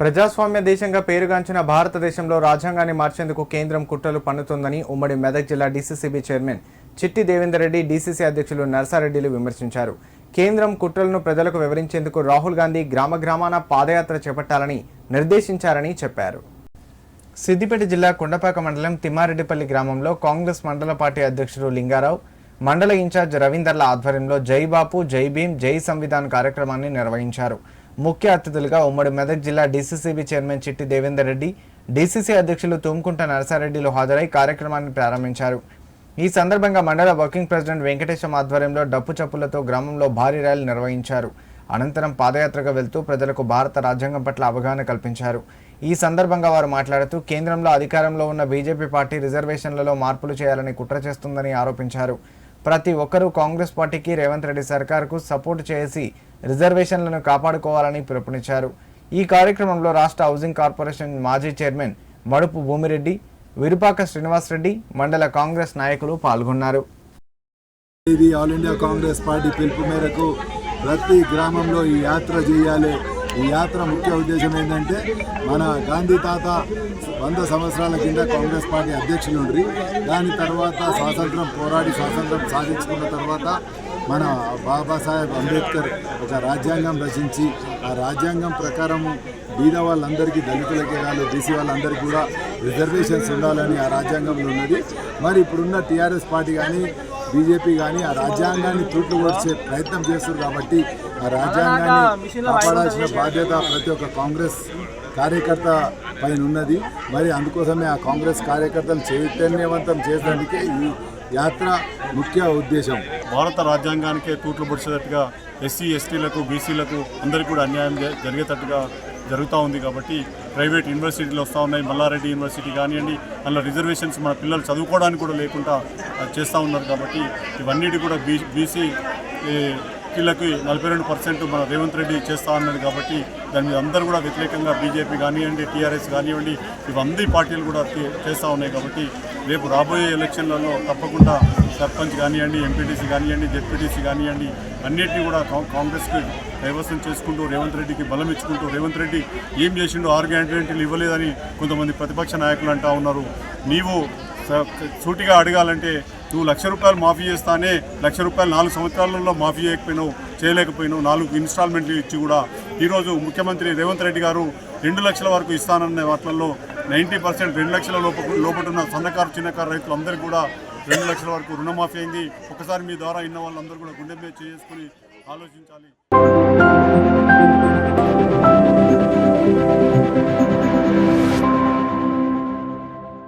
ప్రజాస్వామ్య దేశంగా పేరుగాంచిన భారతదేశంలో రాజ్యాంగాన్ని మార్చేందుకు కేంద్రం కుట్రలు పన్నుతోందని ఉమ్మడి మెదక్ జిల్లా డీసీసీబీ చైర్మన్ చిట్టి దేవేందర్ రెడ్డి డీసీసీ అధ్యక్షులు నర్సారెడ్డిలు విమర్శించారు. కేంద్రం కుట్రలను ప్రజలకు వివరించేందుకు రాహుల్ గాంధీ గ్రామ గ్రామాన పాదయాత్ర చేపట్టాలని నిర్దేశించారని చెప్పారు. సిద్దిపేట జిల్లా కొండపాక మండలం తిమ్మారెడ్డిపల్లి గ్రామంలో కాంగ్రెస్ మండల పార్టీ అధ్యక్షుడు లింగారావు మండల ఇన్ఛార్జ్ రవీందర్ల ఆధ్వర్యంలో జై బాపు జై భీమ్ జై సంవిధాన్ కార్యక్రమాన్ని నిర్వహించారు. ముఖ్య అతిథులుగా ఉమ్మడి మెదక్ జిల్లా డీసీసీబీ చైర్మన్ చిట్టి దేవేందర్ రెడ్డి డీసీసీ అధ్యక్షులు తుమ్కుంట నరసారెడ్డిలు హాజరై కార్యక్రమాన్ని ప్రారంభించారు. ఈ సందర్భంగా మండల వర్కింగ్ ప్రెసిడెంట్ వెంకటేశం ఆధ్వర్యంలో డప్పు చప్పులతో గ్రామంలో భారీ ర్యాలీ నిర్వహించారు. అనంతరం పాదయాత్రగా వెళ్తూ ప్రజలకు భారత రాజ్యాంగం పట్ల అవగాహన కల్పించారు. ఈ సందర్భంగా వారు మాట్లాడుతూ కేంద్రంలో అధికారంలో ఉన్న బీజేపీ పార్టీ రిజర్వేషన్లలో మార్పులు చేయాలని కుట్ర చేస్తుందని ఆరోపించారు. ప్రతి ఒక్కరూ కాంగ్రెస్ పార్టీకి రేవంత్ రెడ్డి సర్కార్కు సపోర్టు చేసి రిజర్వేషన్లను కాపాడుకోవాలని పిలుపునిచ్చారు. ఈ కార్యక్రమంలో రాష్ట్ర హౌసింగ్ కార్పొరేషన్ మాజీ చైర్మన్ మడుపు భూమిరెడ్డి విరుపాక శ్రీనివాసరెడ్డి మండల కాంగ్రెస్ నాయకులు పాల్గొన్నారు. ఇది ఆల్ ఇండియా కాంగ్రెస్ పార్టీ పిలుపు మేరకు ప్రతి గ్రామంలో ఈ యాత్ర చేయాలి. ఈ యాత్ర ముఖ్య ఉద్దేశం ఏంటంటే మన గాంధీ తాత వంద సంవత్సరాల కింద కాంగ్రెస్ పార్టీ అధ్యక్షులు ఉండ్రి. దాని తర్వాత స్వాతంత్రం పోరాడి స్వాతంత్రం సాధించుకున్న తర్వాత మన బాబాసాహెబ్ అంబేద్కర్ ఒక రాజ్యాంగం రచించి ఆ రాజ్యాంగం ప్రకారము బీద వాళ్ళందరికీ దళితులకే కాదు బీసీ వాళ్ళందరికీ కూడా రిజర్వేషన్స్ ఉండాలని ఆ రాజ్యాంగంలో ఉన్నది. మరి ఇప్పుడున్న టీఆర్ఎస్ పార్టీ కానీ బీజేపీ కానీ ఆ రాజ్యాంగాన్ని తూట్లు కొడిచే ప్రయత్నం చేస్తారు కాబట్టి ఆ రాజ్యాంగాన్ని కాపాడాల్సిన బాధ్యత ప్రతి ఒక్క కాంగ్రెస్ కార్యకర్త పైన ఉన్నది. మరి అందుకోసమే ఆ కాంగ్రెస్ కార్యకర్తలు చైతన్యవంతం చేసడానికి ఈ యాత్ర ముఖ్య ఉద్దేశం. భారత రాజ్యాంగానికే తూట్లు పొడిచేటట్టుగా ఎస్సీ ఎస్టీలకు బీసీలకు అందరికీ కూడా అన్యాయం జరిగేటట్టుగా జరుగుతూ ఉంది కాబట్టి ప్రైవేట్ యూనివర్సిటీలు వస్తూ ఉన్నాయి. మల్లారెడ్డి యూనివర్సిటీ కానివ్వండి అందులో రిజర్వేషన్స్ మన పిల్లలు చదువుకోవడానికి కూడా లేకుండా చేస్తూ ఉన్నారు కాబట్టి ఇవన్నిటి కూడా బీ బీసీ వీళ్ళకి నలభై రెండు పర్సెంట్ మన రేవంత్ రెడ్డి చేస్తా ఉన్నారు కాబట్టి దాని మీద అందరూ కూడా వ్యతిరేకంగా బీజేపీ కానివ్వండి టీఆర్ఎస్ కానివ్వండి ఇవన్నీ పార్టీలు కూడా చేస్తూ ఉన్నాయి కాబట్టి రేపు రాబోయే ఎలక్షన్లలో తప్పకుండా సర్పంచ్ కానివ్వండి ఎంపీటీసీ కానివ్వండి జెడ్పీటీసీ కానివ్వండి అన్నిటినీ కూడా కాంగ్రెస్కి కైవసం చేసుకుంటూ రేవంత్ రెడ్డికి బలం ఇచ్చుకుంటూ రేవంత్ రెడ్డి ఏం చేసిండో ఆరు గ్యారంటీలు ఇవ్వలేదని కొంతమంది ప్రతిపక్ష నాయకులు అంటూ ఉన్నారు. నీవు సూటిగా అడగాలంటే నువ్వు లక్ష రూపాయలు మాఫీ చేస్తానే లక్ష రూపాయలు నాలుగు సంవత్సరాలలో మాఫీ చేయకపోయినావు చేయలేకపోయినావు నాలుగు ఇన్స్టాల్మెంట్లు ఇచ్చి కూడా. ఈరోజు ముఖ్యమంత్రి రేవంత్ రెడ్డి గారు రెండు లక్షల వరకు ఇస్తానన్న వాటిల్లో నైంటీ పర్సెంట్ రెండు లక్షల లోప లోపటున్న సన్నకారు చిన్నకారు రైతులందరికీ కూడా రెండు లక్షల వరకు రుణమాఫీ అయింది. ఒకసారి మీ ద్వారా ఇన్న వాళ్ళందరూ కూడా గుండె మీద చేసుకుని ఆలోచించాలి.